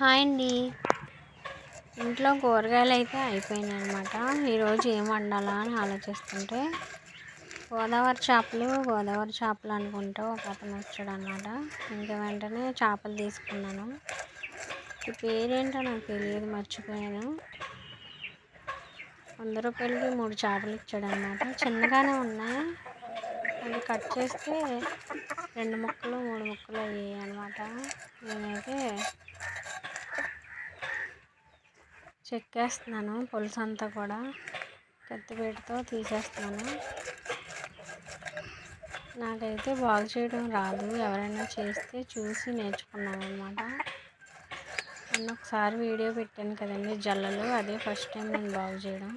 Hi అండి. ఇంట్లో కూరగాయలు అయితే అయిపోయినాయి అనమాట ఈరోజు ఏం వండాలా అని ఆలోచిస్తుంటే గోదావరి చేపలు గోదావరి చేపలు అనుకుంటూ ఒక అతను వచ్చాడు అనమాట ఇంకా వెంటనే చేపలు తీసుకున్నాను. పేరేంటో నాకు తెలియదు మర్చిపోయాను. వంద రూపాయలకి మూడు చేపలు ఇచ్చాడు అనమాట చిన్నగానే ఉన్నాయి. అది కట్ చేస్తే రెండు ముక్కలు మూడు ముక్కలు అయ్యాయి అనమాట నేనైతే చెక్కేస్తున్నాను పులుసు అంతా కూడా కత్తిపీటతో తీసేస్తున్నాను. నాకైతే బాగు చేయడం రాదు. ఎవరైనా చేస్తే చూసి నేర్చుకున్నాను అనమాట మొన్న ఒకసారి వీడియో పెట్టాను కదండి జల్లలు. అదే ఫస్ట్ టైం నేను బాగు చేయడం.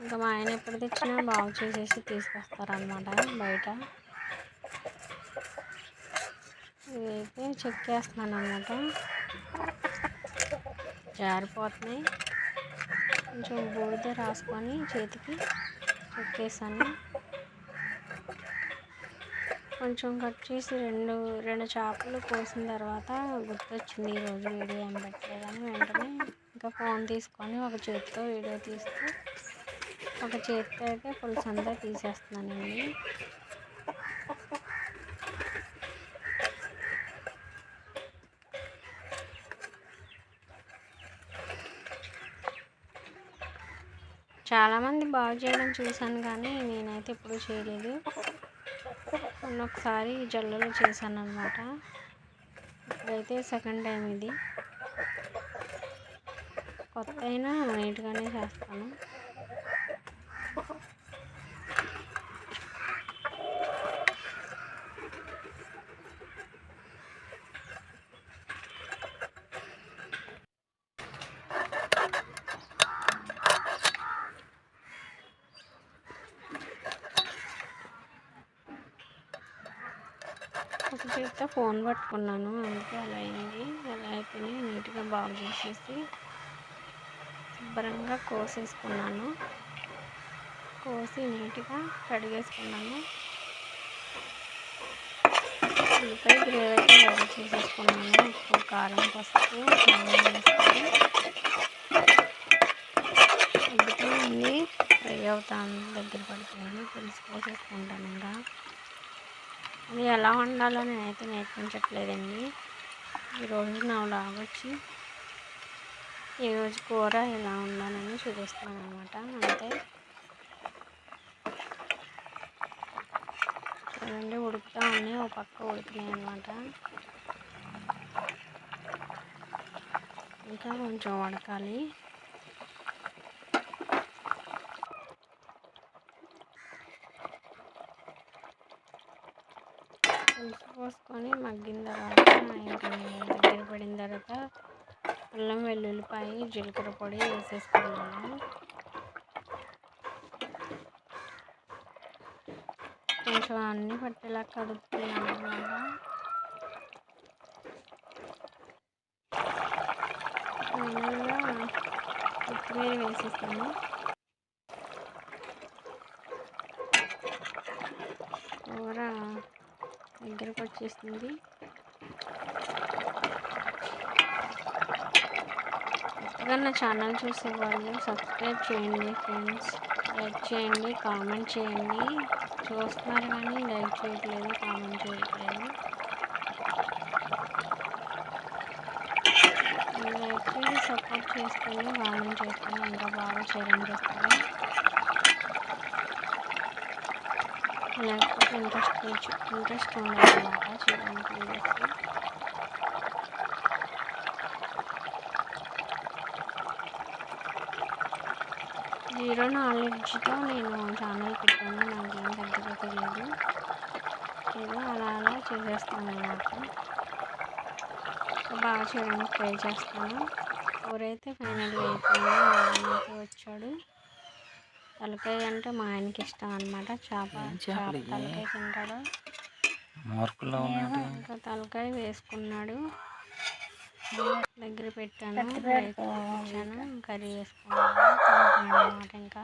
ఇంకా మా ఆయన ఎప్పుడు తెచ్చినా బాగు చేసేసి తీసుకొస్తారనమాట బయట. ఇదైతే చెక్కేస్తున్నాను అనమాట జారిపోతున్నాయి. కొంచెం బూడిద రాసుకొని చేతికి చుట్టేసాను. కొంచెం కట్ చేసి రెండు రెండు చేపలు కోసిన తర్వాత గుర్తొచ్చింది ఈరోజు వీడియో ఏం పెట్టలేదని. వెంటనే ఇంకా ఫోన్ తీసుకొని ఒక చేతితో వీడియో తీస్తూ ఒక చేతితో అయితే పులుసు అంతా తీసేస్తున్నానండి. చాలామంది బాగు చేయడం చూశాను కానీ నేనైతే ఎప్పుడూ చేయలేదు. ఒకసారి జల్లులో చేశాను అనమాట ఇప్పుడైతే సెకండ్ టైం ఇది. కొత్త అయినా నీట్గానే చేస్తాను. ఒక చేతితో ఫోన్ పట్టుకున్నాను అందుకే అలా అయింది. అలా అయిపోయి నీట్గా బాగు చేసేసి శుభ్రంగా కోసేసుకున్నాను. కోసి నీట్గా కడిగేసుకున్నాను. ఉల్లిపాయ గ్రేవీ అయితే రెడీ చేసేసుకున్నాను. ఉప్పు కారం పసుపు అందుకే అన్నీ ఫ్రై అవుతాను దగ్గర పడిపోయాను తెలుసుకోసేసుకుంటాను ఇంకా. అది ఎలా వండాలో నేనైతే నేర్పించట్లేదండి. ఈరోజు నా లాగ్ వచ్చి ఈరోజు కూర ఎలా ఉండాలని చూపిస్తాను అనమాట అంతే. చూడండి ఉడుకుతా ఉన్నాయి ఒక పక్క ఉడికినాయి అనమాట ఇంకా కొంచెం ఉడకాలి. పులుసు పోసుకొని మగ్గిన తర్వాత ఇంకా దగ్గర పడిన తర్వాత అల్లం వెల్లుల్లిపాయ జీలకర్ర పొడి వేసేసుకున్నాను కొంచెం అన్నీ పట్టేలా కడుపుతున్నాను అనమాట ఫైనల్గా కొత్తిమీర వేసేస్తాను కూర దగ్గరకు వచ్చేసింది. కొత్తగా నా ఛానల్ చూసే వాళ్ళు సబ్స్క్రైబ్ చేయండి ఫ్రెండ్స్. లైక్ చేయండి కామెంట్ చేయండి. చూస్తున్నారు కానీ లైక్ చేయట్లేదు కామెంట్ చేయట్లేదు. లైక్ చేసి సపోర్ట్ చేసుకొని కామెంట్ చేసుకొని ఇంకా బాగా చేయడం చేస్తాను. లేకపోతే ఇంట్రెస్ట్ ఇంట్రెస్ట్ ఉండాలన్నమాట చేయడానికి వీడియోస్ జీరో నాలెడ్జ్తో నేను ఛానల్ పెట్టాను నాకేం పెద్దగా తెలియదు ఏదో అలా అలా చేసేస్తాను అన్నమాట బాగా చేయడానికి ట్రై చేస్తాను ఎవరైతే ఫైనల్గా అయిపోయింది నాకు వచ్చాడు తలకాయ అంటే మా ఆయనకి ఇష్టం అనమాట చేప చేప తలకాయ తింటాడు. ఇంకా తలకాయ వేసుకున్నాడు. దగ్గర పెట్టాను కర్రీ వేసుకున్నాను అనమాట ఇంకా.